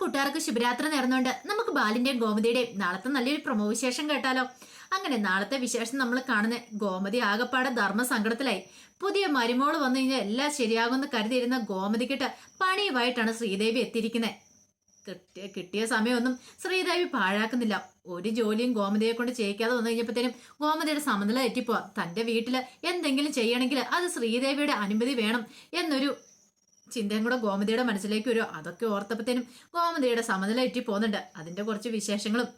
കൂട്ടുകാർക്ക് ശുഭരാത്രി നേർന്നുകൊണ്ട് നമുക്ക് ബാലിന്റെയും ഗോമതിയുടെയും നാളത്തെ നല്ലൊരു പ്രമോ വിശേഷം കേട്ടാലോ? അങ്ങനെ നാളത്തെ വിശേഷം നമ്മൾ കാണുന്ന ഗോമതി ആകപ്പാടെ ധർമ്മ സങ്കടത്തിലായി പുതിയ മരുമോൾ വന്നു കഴിഞ്ഞാൽ എല്ലാം ശരിയാകുമെന്ന് കരുതിയിരുന്ന ഗോമതിക്കിട്ട് പണിയുമായിട്ടാണ് ശ്രീദേവി എത്തിയിരിക്കുന്നത്. കിട്ടിയ കിട്ടിയ സമയമൊന്നും ശ്രീദേവി പാഴാക്കുന്നില്ല. ഒരു ജോലിയും ഗോമതിയെ കൊണ്ട് ചെയ്യിക്കാതെ വന്നു കഴിഞ്ഞപ്പോഴത്തേനും ഗോമതിയുടെ സമനില തെറ്റിപ്പോവാം. തന്റെ വീട്ടിൽ എന്തെങ്കിലും ചെയ്യണമെങ്കിൽ അത് ശ്രീദേവിയുടെ അനുമതി വേണം എന്നൊരു ചിന്തയും കൂടെ ഗോമതിയുടെ മനസ്സിലേക്ക് വരും. അതൊക്കെ ഓർത്തപ്പത്തേനും ഗോമതിയുടെ സമനില എറ്റി പോകുന്നുണ്ട് അതിന്റെ കുറച്ച് വിശേഷങ്ങളും.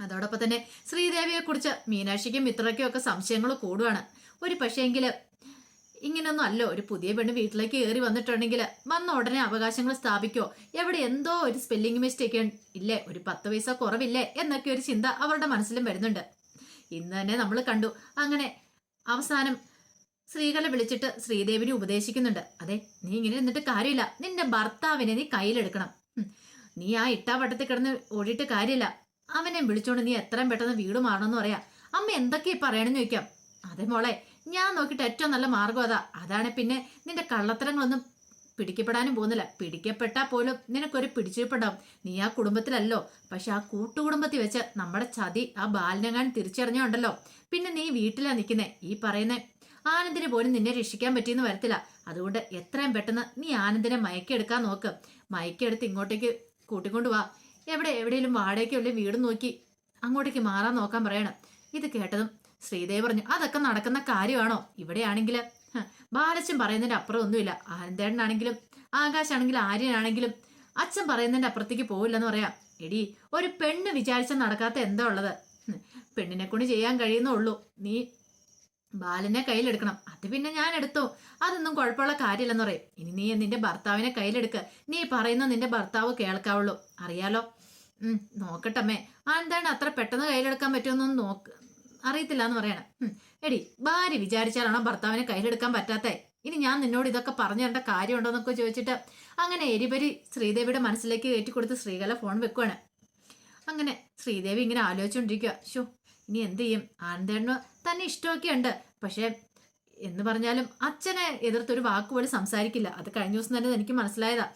അതോടൊപ്പം തന്നെ ശ്രീദേവിയെ കുറിച്ച് മീനാക്ഷിക്കും മിത്രയ്ക്കും ഒക്കെ സംശയങ്ങൾ കൂടുവാണ്. ഒരു പക്ഷേങ്കിൽ ഇങ്ങനൊന്നും അല്ല. ഒരു പുതിയ പെണ്ണ് വീട്ടിലേക്ക് കയറി വന്നിട്ടുണ്ടെങ്കിൽ വന്ന ഉടനെ അവകാശങ്ങൾ സ്ഥാപിക്കോ? എവിടെ എന്തോ ഒരു സ്പെല്ലിംഗ് മിസ്റ്റേക്ക് ഇല്ലേ? ഒരു പത്ത് പൈസ കുറവില്ലേ? എന്നൊക്കെ ഒരു ചിന്ത അവരുടെ മനസ്സിലും വരുന്നുണ്ട്. ഇന്ന് തന്നെ നമ്മൾ കണ്ടു. അങ്ങനെ അവസാനം സ്ത്രീകളെ വിളിച്ചിട്ട് ശ്രീദേവിനെ ഉപദേശിക്കുന്നുണ്ട്. അതെ നീ ഇങ്ങനെ നിന്നിട്ട് കാര്യമില്ല. നിന്റെ ഭർത്താവിനെ നീ കയ്യിലെടുക്കണം. നീ ആ ഇട്ടാവട്ടത്തിൽ കിടന്ന് ഓടിയിട്ട് കാര്യമില്ല. അവനെ വിളിച്ചോണ്ട് നീ എത്രയും പെട്ടെന്ന് വീട് മാറണമെന്ന് പറയാ. അമ്മ എന്തൊക്കെയാ പറയണമെന്ന് ചോദിക്കാം. അതെ മോളെ ഞാൻ നോക്കിയിട്ട് ഏറ്റവും നല്ല മാർഗം അതാ. അതാണ് പിന്നെ നിന്റെ കള്ളത്തരങ്ങളൊന്നും പിടിക്കപ്പെടാനും പോകുന്നില്ല. പിടിക്കപ്പെട്ടാൽ പോലും നിനക്കൊരു പിടിച്ചിരിപ്പുണ്ടാവും. നീ ആ കുടുംബത്തിലല്ലോ. പക്ഷെ ആ കൂട്ടുകുടുംബത്തിൽ വെച്ച് നമ്മുടെ ചതി ആ ബാലിനെങ്ങാൻ തിരിച്ചറിഞ്ഞുണ്ടല്ലോ. പിന്നെ നീ വീട്ടിലാ നിൽക്കുന്നേ. ഈ പറയുന്ന ആനന്ദിന് പോലും നിന്നെ രക്ഷിക്കാൻ പറ്റിയെന്ന് വരത്തില്ല. അതുകൊണ്ട് എത്രയും പെട്ടെന്ന് നീ ആനന്ദിനെ മയക്കെടുക്കാൻ നോക്ക്. മയക്കെടുത്ത് ഇങ്ങോട്ടേക്ക് കൂട്ടിക്കൊണ്ട് വാ. എവിടെ എവിടെയെങ്കിലും വാടകയ്ക്കുള്ള വീട് നോക്കി അങ്ങോട്ടേക്ക് മാറാൻ നോക്കാൻ പറയണം. ഇത് കേട്ടതും ശ്രീദേവ് പറഞ്ഞു അതൊക്കെ നടക്കുന്ന കാര്യമാണോ? ഇവിടെയാണെങ്കിൽ ബാലച്ചൻ പറയുന്നതിന്റെ അപ്പുറം ഒന്നുമില്ല ആനന്ദേട്ടനാണെങ്കിലും ആകാശാണെങ്കിലും ആര്യനാണെങ്കിലും അച്ഛൻ പറയുന്നതിന്റെ അപ്പുറത്തേക്ക് പോവില്ലെന്ന് പറയാം. എടി ഒരു പെണ്ണ് വിചാരിച്ചാൽ നടക്കാത്ത എന്താ ഉള്ളത്? പെണ്ണിനെ കൊണ്ട് ചെയ്യാൻ കഴിയുന്നുള്ളൂ നീ ബാലനെ കയ്യിലെടുക്കണം. അത് പിന്നെ ഞാൻ എടുത്തു അതൊന്നും കുഴപ്പമുള്ള കാര്യമില്ലെന്ന് പറയും. ഇനി നീ നിന്റെ ഭർത്താവിനെ കയ്യിലെടുക്ക്. നീ പറയുന്ന നിന്റെ ഭർത്താവ് കേൾക്കാവുള്ളൂ. അറിയാലോ? ഉം നോക്കട്ടമ്മേ. എന്താണ് അത്ര പെട്ടെന്ന് കയ്യിലെടുക്കാൻ പറ്റുമെന്നൊന്നും നോക്ക്. അറിയത്തില്ല എന്ന് പറയണം എടി ഭാര്യ വിചാരിച്ചാലാണോ ഭർത്താവിനെ കയ്യിലെടുക്കാൻ പറ്റാത്തേ? ഇനി ഞാൻ നിന്നോട് ഇതൊക്കെ പറഞ്ഞു തരേണ്ട കാര്യമുണ്ടോ എന്നൊക്കെ ചോദിച്ചിട്ട് അങ്ങനെ എരിപരി ശ്രീദേവിയുടെ മനസ്സിലേക്ക് കയറ്റി കൊടുത്ത് ശ്രീകല ഫോൺ വെക്കുവാണ്. അങ്ങനെ ശ്രീദേവി ഇങ്ങനെ ആലോചിച്ചുകൊണ്ടിരിക്കുക ഷോ ഇനി എന്ത് ചെയ്യും? ആനന്ദേണ്ണു തന്നെ ഇഷ്ടമൊക്കെ ഉണ്ട്. പക്ഷേ എന്ന് പറഞ്ഞാലും അച്ഛനെ എതിർത്തൊരു വാക്ക് പോലും സംസാരിക്കില്ല. അത് കഴിഞ്ഞ ദിവസം തന്നെ എനിക്ക് മനസ്സിലായതാ.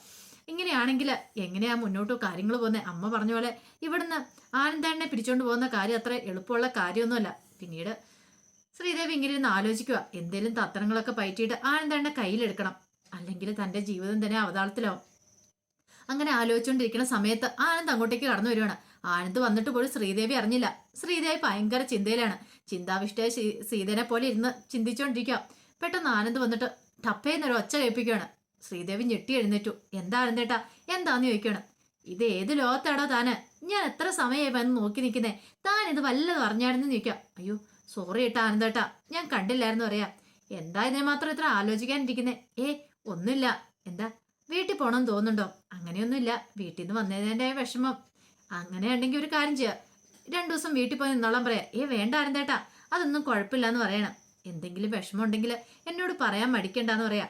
ഇങ്ങനെയാണെങ്കിൽ എങ്ങനെയാ മുന്നോട്ട് കാര്യങ്ങൾ പോകുന്നത് അമ്മ പറഞ്ഞ പോലെ ഇവിടുന്ന് ആനന്ദേണ്ണനെ പിരിച്ചോണ്ട് പോകുന്ന കാര്യം അത്ര എളുപ്പമുള്ള കാര്യമൊന്നുമല്ല. പിന്നീട് ശ്രീദേവി ഇങ്ങനെ ഇരുന്ന് ആലോചിക്കുക എന്തേലും തത്രങ്ങളൊക്കെ പയറ്റിയിട്ട് ആനന്ദേണ്ണനെ കയ്യിലെടുക്കണം. അല്ലെങ്കിൽ തന്റെ ജീവിതം തന്നെ അവതാളത്തിലാവും. അങ്ങനെ ആലോചിച്ചുകൊണ്ടിരിക്കുന്ന സമയത്ത് ആനന്ദ് അങ്ങോട്ടേക്ക് കടന്നു വരുവാണ്. ആനന്ദ് വന്നിട്ട് പോലും ശ്രീദേവി അറിഞ്ഞില്ല. ശ്രീദേവി ഭയങ്കര ചിന്തയിലാണ്. ചിന്താവിഷ്ടയ സീതേനെ പോലെ ഇരുന്ന് ചിന്തിച്ചുകൊണ്ടിരിക്കുക പെട്ടെന്ന് ആനന്ദ് വന്നിട്ട് ടപ്പേന്നൊരു ഒച്ച കേൾപ്പിക്കുകയാണ്. ശ്രീദേവി ഞെട്ടി എഴുന്നേറ്റു. എന്താ ആനന്ദേട്ടാ? എന്താന്ന് ചോദിക്കണം ഇത് ഏത് ലോകത്താടോ താന്? ഞാൻ എത്ര സമയമായി വന്ന് നോക്കി നിൽക്കുന്നേ? താൻ ഇത് വല്ലതും അറിഞ്ഞായിരുന്നു ചോദിക്കാം. അയ്യോ സോറി ഏട്ടാ ആനന്ദേട്ടാ. ഞാൻ കണ്ടില്ലായിരുന്നു അറിയാം എന്താ ഇതിനെ മാത്രം ഇത്ര ആലോചിക്കാനിരിക്കുന്നേ? ഏ ഒന്നുമില്ല. എന്താ? വീട്ടിൽ പോകണം തോന്നുന്നുണ്ടോ? അങ്ങനെയൊന്നുമില്ല. വീട്ടിൽ നിന്ന് വന്നതിന്റെ വിഷമം. അങ്ങനെ ഉണ്ടെങ്കിൽ ഒരു കാര്യം ചെയ്യാം. രണ്ടു ദിവസം വീട്ടിൽ പോയി നിന്നോളം പറയാം. ഏ വേണ്ട ആനന്ദേട്ടാ അതൊന്നും കുഴപ്പമില്ല എന്ന് പറയണം. എന്തെങ്കിലും വിഷമം ഉണ്ടെങ്കിൽ എന്നോട് പറയാൻ മടിക്കണ്ടെന്ന് പറയാം.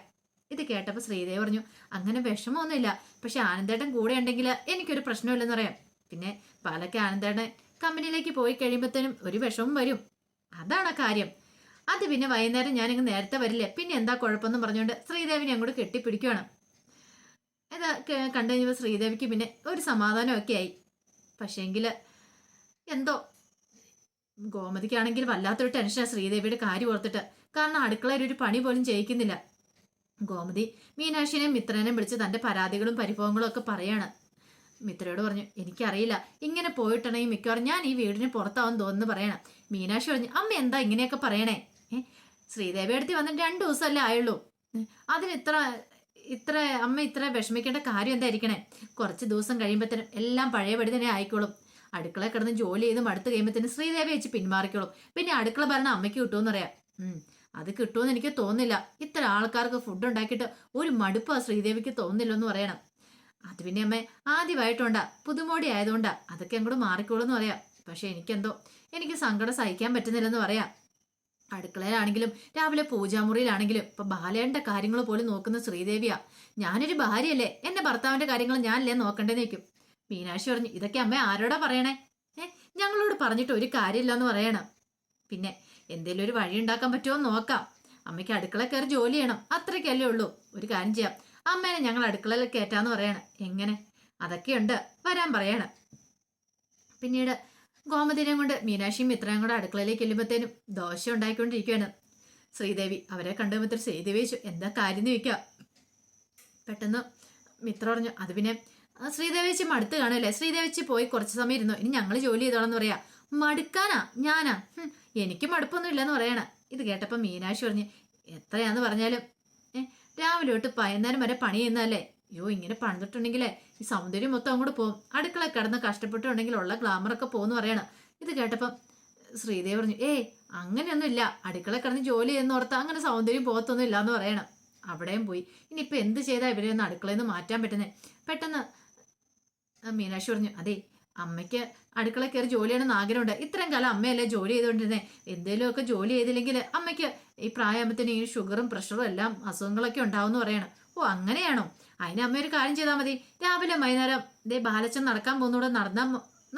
ഇത് കേട്ടപ്പോൾ ശ്രീദേവ് പറഞ്ഞു അങ്ങനെ വിഷമമൊന്നുമില്ല. പക്ഷെ ആനന്ദേട്ടൻ കൂടെ ഉണ്ടെങ്കിൽ എനിക്കൊരു പ്രശ്നമില്ലെന്ന് പറയാം. പിന്നെ പാലൊക്കെ ആനന്ദേട്ടൻ കമ്പനിയിലേക്ക് പോയി കഴിയുമ്പോഴത്തേനും ഒരു വിഷമം വരും. അതാണ് കാര്യം. അത് പിന്നെ വൈകുന്നേരം ഞാനിങ്ങ് നേരത്തെ വരില്ലേ? പിന്നെ എന്താ കുഴപ്പമെന്ന് പറഞ്ഞുകൊണ്ട് ശ്രീദേവിനെ അങ്ങോട്ട് കെട്ടിപ്പിടിക്കുകയാണ് ഇത് കണ്ടു കഴിഞ്ഞപ്പോൾ ശ്രീദേവിക്ക് പിന്നെ ഒരു സമാധാനമൊക്കെ ആയി. പക്ഷേങ്കിൽ എന്തോ ഗോമതിക്കാണെങ്കിൽ വല്ലാത്തൊരു ടെൻഷനാണ് ശ്രീദേവിയുടെ കാര്യം ഓർത്തിട്ട്. കാരണം അടുക്കളയിൽ ഒരു പണി പോലും ചെയ്യിക്കുന്നില്ല. ഗോമതി മീനാക്ഷിനെയും മിത്രനെയും വിളിച്ച് തന്റെ പരാതികളും പരിഭവങ്ങളും ഒക്കെ പറയാണ്. മിത്രയോട് പറഞ്ഞു എനിക്കറിയില്ല. ഇങ്ങനെ പോയിട്ടുണ്ടെങ്കിൽ മിക്കവാറും ഞാൻ ഈ വീടിന് പുറത്താവും തോന്നുന്നു പറയണം. മീനാക്ഷി പറഞ്ഞു അമ്മ എന്താ ഇങ്ങനെയൊക്കെ പറയണേ? ശ്രീദേവി അടുത്ത് വന്നിട്ട് രണ്ടു ദിവസമല്ലേ ആയുള്ളൂ. അതിന് ഇത്ര ഇത്ര അമ്മ ഇത്ര വിഷമിക്കേണ്ട കാര്യം എന്തായിരിക്കണേ? കുറച്ച് ദിവസം കഴിയുമ്പോഴത്തേനും എല്ലാം പഴയപടി തന്നെ ആയിക്കോളും. അടുക്കള കിടന്ന് ജോലി ചെയ്ത് മടുത്ത് കഴിയുമ്പോഴത്തേനും ശ്രീദേവി വെച്ച് പിന്മാറിക്കോളും. പിന്നെ അടുക്കള ഭരണം അമ്മയ്ക്ക് കിട്ടുമെന്ന് അറിയാം ഉം അത് കിട്ടുമെന്ന് എനിക്ക് തോന്നില്ല ഇത്ര ആൾക്കാർക്ക് ഫുഡ് ഉണ്ടാക്കിയിട്ട് ഒരു മടുപ്പ് ആ ശ്രീദേവിക്ക് തോന്നില്ലെന്ന് പറയണം. അത് പിന്നെ അമ്മ ആദ്യമായിട്ടുണ്ടാ പുതുമോടി ആയതുകൊണ്ടാ. അതൊക്കെ അങ്ങോട്ട് മാറിക്കോളൂന്ന് പറയാം. പക്ഷെ എനിക്കെന്തോ എനിക്ക് സങ്കടം സഹിക്കാൻ പറ്റുന്നില്ലെന്ന് പറയാം. അടുക്കളയിലാണെങ്കിലും രാവിലെ പൂജാമുറിയിലാണെങ്കിലും ഇപ്പൊ ബാലയുടെ കാര്യങ്ങൾ പോലും നോക്കുന്ന ശ്രീദേവിയാ. ഞാനൊരു ഭാര്യയല്ലേ? എന്റെ ഭർത്താവിന്റെ കാര്യങ്ങൾ ഞാനല്ലേ നോക്കണ്ടേന്ന് വെക്കും മീനാക്ഷി പറഞ്ഞു ഇതൊക്കെ അമ്മ ആരോടാ പറയണേ? ഏ ഞങ്ങളോട് പറഞ്ഞിട്ട് ഒരു കാര്യമില്ല എന്ന് പറയണം. പിന്നെ എന്തേലും ഒരു വഴി ഉണ്ടാക്കാൻ പറ്റുമോ നോക്കാം. അമ്മയ്ക്ക് അടുക്കള കയറി ജോലി ചെയ്യണം. അത്രയ്ക്കല്ലേ ഉള്ളൂ. ഒരു കാര്യം ചെയ്യാം. അമ്മേനെ ഞങ്ങൾ അടുക്കളയിൽ കയറ്റാന്ന് പറയണം. എങ്ങനെ? അതൊക്കെയുണ്ട്. വരാൻ പറയണം. പിന്നീട് ഗോമതിനെയും കൊണ്ട് മീനാക്ഷിയും മിത്രയും കൂടെ അടുക്കളയിലേക്ക് ചെല്ലുമ്പോഴത്തേനും ദോശ ഉണ്ടായിക്കൊണ്ടിരിക്കുകയാണ്. ശ്രീദേവി അവരെ കണ്ടുമ്പോൾ ശ്രീദേവി ചോദിച്ചു എന്താ കാര്യം എന്ന് ചോദിക്കുക പെട്ടെന്ന് മിത്ര പറഞ്ഞു അത് പിന്നെ ആ, ശ്രീദേവി ചേച്ചി മടുത്ത് കാണുമല്ലേ ശ്രീദേവി ചേച്ചി പോയി കുറച്ച് സമയം ഇരുന്നു? ഇനി ഞങ്ങൾ ജോലി ചെയ്തോളാം എന്ന് പറയാ. മടുക്കാനാ? ഞാനാ? എനിക്ക് മടുപ്പൊന്നും ഇല്ലെന്ന് പറയണ. ഇത് കേട്ടപ്പോൾ മീനാക്ഷി പറഞ്ഞു എത്രയാന്ന് പറഞ്ഞാലും രാവിലെ തൊട്ട് പതിനേരം വരെ പണി ചെയ്യുന്നതല്ലേ? അയ്യോ ഇങ്ങനെ പണിതിട്ടുണ്ടെങ്കിലേ ഈ സൗന്ദര്യം മൊത്തം അങ്ങോട്ട് പോകും. അടുക്കള കിടന്ന് കഷ്ടപ്പെട്ടുണ്ടെങ്കിൽ ഉള്ള ഗ്ലാമറൊക്കെ പോകുന്നു പറയണം. ഇത് കേട്ടപ്പം ശ്രീദേവി പറഞ്ഞു ഏയ് അങ്ങനെയൊന്നുമില്ല. അടുക്കള കിടന്ന് ജോലി ചെയ്യുന്ന ഓർത്ത് അങ്ങനെ സൗന്ദര്യം പോകത്തൊന്നും ഇല്ല എന്ന് പറയണം. അവിടെയും പോയി. ഇനിയിപ്പോൾ എന്ത് ചെയ്താൽ ഇവരെ ഒന്ന് അടുക്കളയിൽ നിന്ന് മാറ്റാൻ പറ്റുന്നേ? പെട്ടെന്ന് മീനാക്ഷി പറഞ്ഞു അതെ അമ്മയ്ക്ക് അടുക്കള കയറി ജോലി ചെയ്യണമെന്ന് ആഗ്രഹമുണ്ട്. ഇത്രയും കാലം അമ്മയല്ലേ ജോലി ചെയ്തുകൊണ്ടിരുന്നേ. എന്തെങ്കിലുമൊക്കെ ജോലി ചെയ്തില്ലെങ്കിൽ അമ്മയ്ക്ക് ഈ പ്രായമത്തിന് ഈ ഷുഗറും പ്രഷറും എല്ലാം അസുഖങ്ങളൊക്കെ ഉണ്ടാവും എന്ന് പറയണം. ഓ അങ്ങനെയാണോ? അതിന് അമ്മ ഒരു കാര്യം ചെയ്താൽ മതി. രാവിലെ വൈകുന്നേരം ദേ ബാലച്ചൻ നടക്കാൻ പോകുന്നൂടെ നടന്നാൽ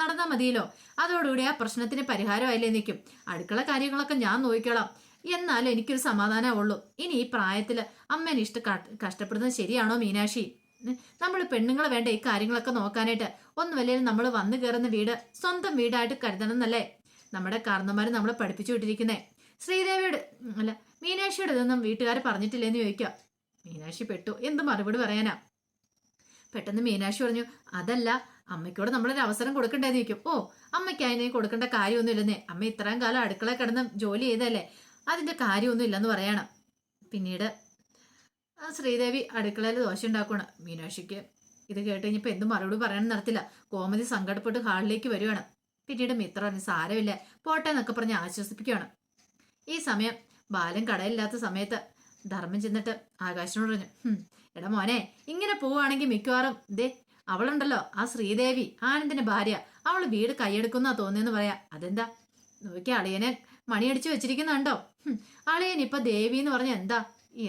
നടന്നാൽ മതിയല്ലോ. അതോടുകൂടി ആ പ്രശ്നത്തിന് പരിഹാരമായില്ലേ നിൽക്കും. അടുക്കള കാര്യങ്ങളൊക്കെ ഞാൻ നോക്കിക്കോളാം. എന്നാലും എനിക്കൊരു സമാധാനമേ ഉള്ളൂ ഇനി ഈ പ്രായത്തിൽ അമ്മേനെ ഇഷ്ട കഷ്ടപ്പെടുന്നത് ശരിയാണോ മീനാക്ഷി? നമ്മൾ പെണ്ണുങ്ങൾ വേണ്ട ഈ കാര്യങ്ങളൊക്കെ നോക്കാനായിട്ട്. ഒന്നുമല്ലേലും നമ്മൾ വന്നു കയറുന്ന വീട് സ്വന്തം വീടായിട്ട് കരുതണം എന്നല്ലേ നമ്മുടെ കാരണന്മാർ നമ്മളെ പഠിപ്പിച്ചു വിട്ടിരിക്കുന്നേ. ശ്രീദേവിയുടെ അല്ല മീനാക്ഷിയുടെ ഇതൊന്നും വീട്ടുകാർ പറഞ്ഞിട്ടില്ലേന്ന് ചോദിക്കുക മീനാക്ഷി പെട്ടു. എന്ത് മറുപടി പറയാനാ? പെട്ടെന്ന് മീനാക്ഷി പറഞ്ഞു അതല്ല അമ്മയ്ക്കോട് നമ്മളൊരു അവസരം കൊടുക്കണ്ടേന്ന് ചോദിക്കും ഓ അമ്മയ്ക്ക് അതിനെ കൊടുക്കേണ്ട കാര്യമൊന്നുമില്ലെന്നേ. അമ്മ ഇത്രയും കാലം അടുക്കള കിടന്ന് ജോലി ചെയ്തല്ലേ അതിന്റെ കാര്യമൊന്നും ഇല്ലെന്ന് പറയണം. പിന്നീട് ശ്രീദേവി അടുക്കളയിൽ ദോശ ഉണ്ടാക്കുകയാണ് മീനാക്ഷിക്ക് ഇത് കേട്ട് കഴിഞ്ഞപ്പോൾ എന്ത് മറുപടി പറയാൻ നടത്തില്ല. കോമതി സങ്കടപ്പെട്ട് ഹാളിലേക്ക് വരുവാണ്. പിന്നീട് മിത്ര പറഞ്ഞു സാരമില്ല പോട്ടെ എന്നൊക്കെ പറഞ്ഞ് ആശ്വസിപ്പിക്കുകയാണ് ഈ സമയം ബാലൻ കടയില്ലാത്ത സമയത്ത് ധർമ്മം ചെന്നിട്ട് ആകാശനോട് പറഞ്ഞു "ഹും, എടാ മോനെ ഇങ്ങനെ പോവുകയാണെങ്കിൽ മിക്കവാറും ദേ അവളുണ്ടല്ലോ ആ ശ്രീദേവി ആനന്ദിന്റെ ഭാര്യ. അവൾ വീട് കൈയെടുക്കുന്ന തോന്നിയെന്ന് പറയാ. അതെന്താ? നോക്കി അളിയനെ മണിയടിച്ചു വെച്ചിരിക്കുന്നുണ്ടോ? അളിയൻ ഇപ്പൊ ദേവി എന്ന് പറഞ്ഞ എന്താ?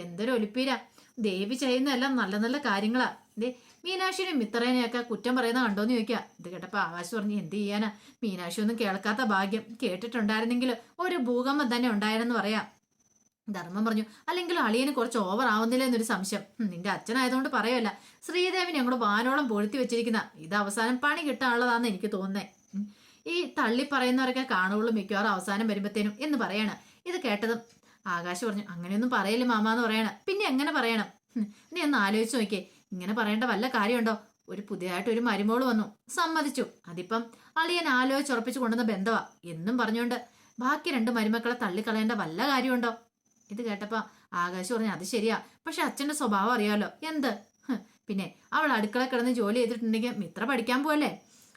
എന്തൊരു ഒലിപ്പീര. ദേവി ചെയ്യുന്നതെല്ലാം നല്ല നല്ല കാര്യങ്ങളാ. ദേ മീനാക്ഷിയുടെ മിത്രേനെയൊക്കെ കുറ്റം പറയുന്ന കണ്ടോന്ന് ചോദിക്കുക ഇത് കേട്ടപ്പോ ആകാശ് പറഞ്ഞു എന്ത് ചെയ്യാനാ? മീനാക്ഷി ഒന്നും കേൾക്കാത്ത ഭാഗ്യം കേട്ടിട്ടുണ്ടായിരുന്നെങ്കിൽ ഒരു ഭൂകമ്പം തന്നെ ഉണ്ടായിരുന്നെന്ന് പറയാം. ധർമ്മം പറഞ്ഞു അല്ലെങ്കിൽ അളിയന് കുറച്ച് ഓവർ ആവുന്നില്ല എന്നൊരു സംശയം. നിന്റെ അച്ഛനായതുകൊണ്ട് പറയല്ല. ശ്രീദേവിനെ അങ്ങോട്ട് വാനോളം പൊഴുത്തി വെച്ചിരിക്കുന്ന ഇത് അവസാനം പണി കിട്ടാനുള്ളതാന്ന് എനിക്ക് തോന്നുന്നേ. ഈ തള്ളി പറയുന്നവരൊക്കെ കാണുള്ളൂ മിക്കവാറും അവസാനം വരുമ്പത്തേനും എന്ന് പറയണം. ഇത് കേട്ടതും ആകാശ് പറഞ്ഞു അങ്ങനെയൊന്നും പറയല്ലേ മാമ എന്ന് പറയണം. പിന്നെ എങ്ങനെ പറയണം? നീ ഒന്ന് ആലോചിച്ച് നോക്കിയേ. ഇങ്ങനെ പറയേണ്ട വല്ല കാര്യമുണ്ടോ? ഒരു പുതിയതായിട്ട് ഒരു മരുമോൾ വന്നു. സമ്മതിച്ചു. അതിപ്പം അളിയൻ ആലോചിച്ചുറപ്പിച്ചു കൊണ്ടുവന്ന ബന്ധവാ. എന്നും പറഞ്ഞുകൊണ്ട് ബാക്കി രണ്ട് മരുമക്കളെ തള്ളിക്കളയേണ്ട വല്ല കാര്യമുണ്ടോ? ഇത് കേട്ടപ്പോ ആകാശ് പറഞ്ഞു അത് ശരിയാ. പക്ഷെ അച്ഛന്റെ സ്വഭാവം അറിയാലോ. എന്ത്? പിന്നെ അവൾ അടുക്കള കിടന്ന് ജോലി ചെയ്തിട്ടുണ്ടെങ്കിൽ മിത്ര പഠിക്കാൻ പോവല്ലേ?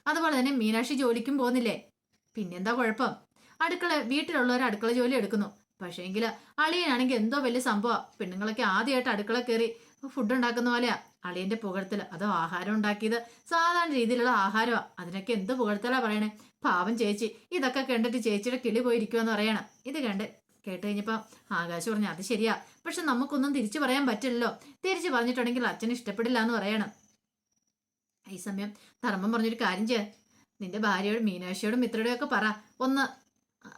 അതുപോലെ തന്നെ മീനാക്ഷി ജോലിക്കും പോകുന്നില്ലേ? പിന്നെന്താ കുഴപ്പം? അടുക്കള വീട്ടിലുള്ളവർ അടുക്കള ജോലി എടുക്കുന്നു. പക്ഷേങ്കിൽ അളിയനാണെങ്കിൽ എന്തോ വലിയ സംഭവം. പെണ്ണുങ്ങളൊക്കെ ആദ്യമായിട്ട് അടുക്കള കയറി ഫുഡ് ഉണ്ടാക്കുന്ന പോലെയാ. അളിയന്റെ പുകഴ്ത്തൽ അതോ ആഹാരം ഉണ്ടാക്കിയത് സാധാരണ രീതിയിലുള്ള ആഹാരമാ അതിനൊക്കെ എന്ത് പുകഴ്ത്തലാ പറയണേ? പാവം ചേച്ചി. ഇതൊക്കെ കണ്ടിട്ട് ചേച്ചിയുടെ കിളി പോയിരിക്കുമെന്ന് പറയണം. ഇത് കണ്ട് കേട്ട് കഴിഞ്ഞപ്പോൾ ആകാശ് പറഞ്ഞു അത് ശരിയാ. പക്ഷെ നമുക്കൊന്നും തിരിച്ചു പറയാൻ പറ്റില്ലല്ലോ. തിരിച്ചു പറഞ്ഞിട്ടുണ്ടെങ്കിൽ അച്ഛന് ഇഷ്ടപ്പെടില്ല എന്ന് പറയണം. ഈ സമയം ധർമ്മം പറഞ്ഞൊരു കാര്യം ചെയ്യ. നിന്റെ ഭാര്യയോട് മീനാക്ഷിയോടും മിത്രയോടും ഒക്കെ പറ. ഒന്ന്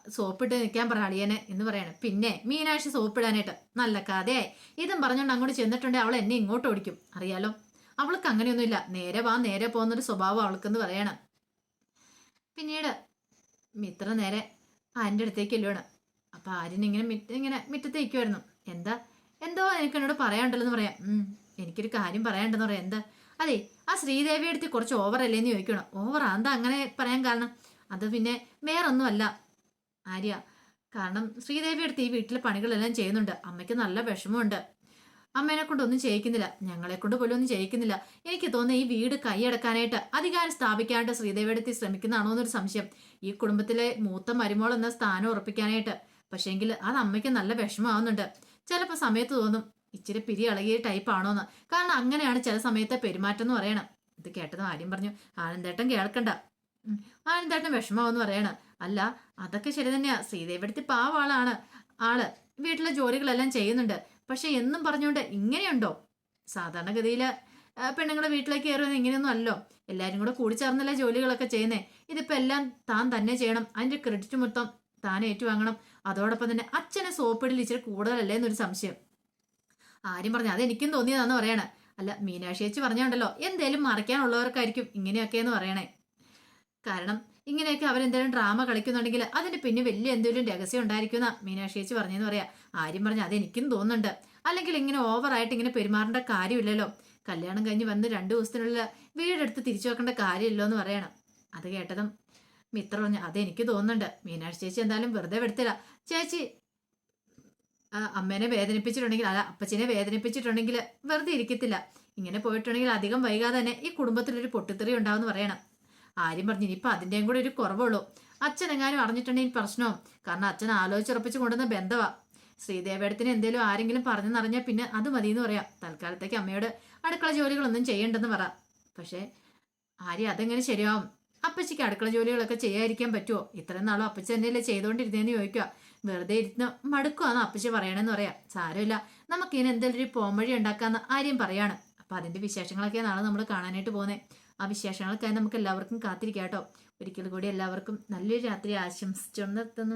സോപ്പിട്ട് നിൽക്കാൻ പറ അളിയനെ എന്ന് പറയണം. പിന്നെ മീനാക്ഷി സോപ്പിടാനായിട്ട് നല്ല കഥയായി. ഇതും പറഞ്ഞുകൊണ്ട് അങ്ങോട്ട് ചെന്നിട്ടുണ്ടെങ്കിൽ അവൾ എന്നെ ഇങ്ങോട്ട് ഓടിക്കും. അറിയാലോ? അവൾക്ക് അങ്ങനെയൊന്നുമില്ല. നേരെ വാ നേരെ പോകുന്നൊരു സ്വഭാവം അവൾക്കെന്ന് പറയണം. പിന്നീട് മിത്ര നേരെ ആന്റെ അടുത്തേക്ക് ചെല്ലുവാണ്. അപ്പൊ ആര്യൻ ഇങ്ങനെ മിറ്റ ഇങ്ങനെ മിറ്റത്ത് വരുന്നു എന്താ? എന്തോ എനിക്ക് എന്നോട് എന്ന് പറയാം. എനിക്കൊരു കാര്യം പറയാനുണ്ടെന്ന് പറയാം. എന്താ? അതെ ആ ശ്രീദേവി അടുത്ത് കുറച്ച് ഓവർ അല്ലേന്ന് ചോദിക്കണം ഓവർ എന്താ അങ്ങനെ പറയാൻ കാരണം? അത് പിന്നെ വേറൊന്നുമല്ല ആര്യ. കാരണം ശ്രീദേവി അടുത്ത് ഈ വീട്ടിലെ പണികളെല്ലാം ചെയ്യുന്നുണ്ട്. അമ്മയ്ക്ക് നല്ല വിഷമമുണ്ട്. അമ്മേനെ കൊണ്ടൊന്നും ചെയ്യിക്കുന്നില്ല. ഞങ്ങളെ കൊണ്ട് പോലും ഒന്നും ചെയ്യിക്കുന്നില്ല. എനിക്ക് തോന്നുന്നു ഈ വീട് കൈയടക്കാനായിട്ട് അധികാരം സ്ഥാപിക്കാനായിട്ട് ശ്രീദേവി അടുത്ത് ശ്രമിക്കുന്നതാണോ എന്നൊരു സംശയം. ഈ കുടുംബത്തിലെ മൂത്ത മരുമോൾ എന്ന സ്ഥാനം ഉറപ്പിക്കാനായിട്ട്. പക്ഷേങ്കിൽ അത് അമ്മയ്ക്ക് നല്ല വിഷമമാവുന്നുണ്ട്. ചിലപ്പോൾ സമയത്ത് തോന്നും ഇച്ചിരി പിരി ഇളകിയ ടൈപ്പ് ആണോന്ന്. കാരണം അങ്ങനെയാണ് ചില സമയത്തെ പെരുമാറ്റം എന്ന് പറയണം. ഇത് കേട്ടത് ആര്യം പറഞ്ഞു ആനന്ദേട്ടൻ കേൾക്കണ്ട. ആനന്ദേട്ടൻ വിഷമാവെന്ന് പറയണം. അല്ല അതൊക്കെ ശരി തന്നെയാ. ശ്രീദേവിടുത്തെ പാവാളാണ് ആൾ. വീട്ടിലെ ജോലികളെല്ലാം ചെയ്യുന്നുണ്ട്. പക്ഷെ എന്നും പറഞ്ഞുകൊണ്ട് ഇങ്ങനെയുണ്ടോ? സാധാരണഗതിയിൽ പെണ്ണുങ്ങളെ വീട്ടിലേക്ക് കയറുന്നത് ഇങ്ങനെയൊന്നും അല്ലോ എല്ലാവരും കൂടെ കൂടി ചേർന്നല്ലേ ജോലികളൊക്കെ ചെയ്യുന്നേ. ഇതിപ്പോ എല്ലാം താൻ തന്നെ ചെയ്യണം. അതിന്റെ ക്രെഡിറ്റ് മൊത്തം താൻ ഏറ്റുവാങ്ങണം. അതോടൊപ്പം തന്നെ അച്ഛനെ സോപ്പിടിൽ ഇച്ചിരി കൂടുതലല്ലേ എന്നൊരു സംശയം. ആരും പറഞ്ഞു അതെനിക്കും തോന്നിയതാന്ന് പറയാണ്. അല്ല മീനാക്ഷി ചേച്ചി പറഞ്ഞുണ്ടല്ലോ എന്തേലും മറയ്ക്കാനുള്ളവർക്കായിരിക്കും ഇങ്ങനെയൊക്കെയെന്ന് പറയണേ. കാരണം ഇങ്ങനെയൊക്കെ അവരെന്തേലും ഡ്രാമ കളിക്കുന്നുണ്ടെങ്കിൽ അതിന് പിന്നെ വലിയ എന്തെങ്കിലും രഹസ്യം ഉണ്ടായിരിക്കുന്ന മീനാക്ഷി ചേച്ചി പറഞ്ഞെന്ന് പറയാ. ആര്യം പറഞ്ഞു അത് എനിക്കും തോന്നുന്നുണ്ട്. അല്ലെങ്കിൽ ഇങ്ങനെ ഓവറായിട്ട് ഇങ്ങനെ പെരുമാറേണ്ട കാര്യമില്ലല്ലോ. കല്യാണം കഴിഞ്ഞ് വന്ന് രണ്ടു ദിവസത്തിനുള്ള വീടെടുത്ത് തിരിച്ചു വെക്കേണ്ട കാര്യമില്ലോ എന്ന് പറയണം. അത് കേട്ടതും മിത്ര പറഞ്ഞു അതെനിക്ക് തോന്നുന്നുണ്ട്. മീനാക്ഷി ചേച്ചി എന്തായാലും വെറുതെ വിടത്തില്ല. ചേച്ചി അമ്മേനെ വേദനിപ്പിച്ചിട്ടുണ്ടെങ്കിൽ അല്ല അപ്പച്ചനെ വേദനിപ്പിച്ചിട്ടുണ്ടെങ്കിൽ വെറുതെ ഇരിക്കത്തില്ല. ഇങ്ങനെ പോയിട്ടുണ്ടെങ്കിൽ അധികം വൈകാതെ തന്നെ ഈ കുടുംബത്തിലൊരു പൊട്ടിത്തെറി ഉണ്ടാവുമെന്ന് പറയണം. ആര്യം പറഞ്ഞു ഇനിയിപ്പോൾ അതിന്റെയും കൂടെ ഒരു കുറവുള്ളൂ. അച്ഛൻ എങ്ങാനും അറിഞ്ഞിട്ടുണ്ടെങ്കിൽ പ്രശ്നവും. കാരണം അച്ഛൻ ആലോചിച്ചുറപ്പിച്ച് കൊണ്ടുവന്ന ബന്ധവാ. ശ്രീദേവേടത്തിന് എന്തെങ്കിലും ആരെങ്കിലും പറഞ്ഞെന്നറിഞ്ഞാൽ പിന്നെ അത് മതി എന്ന് പറയാം. തൽക്കാലത്തേക്ക് അമ്മയോട് അടുക്കള ജോലികളൊന്നും ചെയ്യേണ്ടെന്ന് പറ. പക്ഷേ ആര്യ അതെങ്ങനെ ശരിയാവും? അപ്പച്ചിക്ക് അടുക്കള ജോലികളൊക്കെ ചെയ്യാതിരിക്കാൻ പറ്റുമോ ഇത്രയും നാളും അപ്പച്ചി തന്നെയല്ലേ ചെയ്തുകൊണ്ടിരുന്നതെന്ന് ചോദിക്കുക വെറുതെ ഇരുന്ന് മടുക്കുവാന്ന് അപ്പച്ചി പറയണെന്ന് പറയാം. സാരമില്ല. നമുക്ക് ഇനി എന്തെങ്കിലും ഒരു പോംവഴി ഉണ്ടാക്കാന്ന് ആര്യം പറയാണ്. അപ്പൊ അതിന്റെ വിശേഷങ്ങളൊക്കെ നാളെ നമ്മൾ കാണാനായിട്ട് പോകുന്നത് ആ വിശേഷങ്ങൾക്കായി നമുക്ക് എല്ലാവർക്കും കാത്തിരിക്കാം കേട്ടോ ഒരിക്കൽ കൂടി എല്ലാവർക്കും നല്ലൊരു രാത്രി ആശംസിച്ചു നിർത്തുന്നു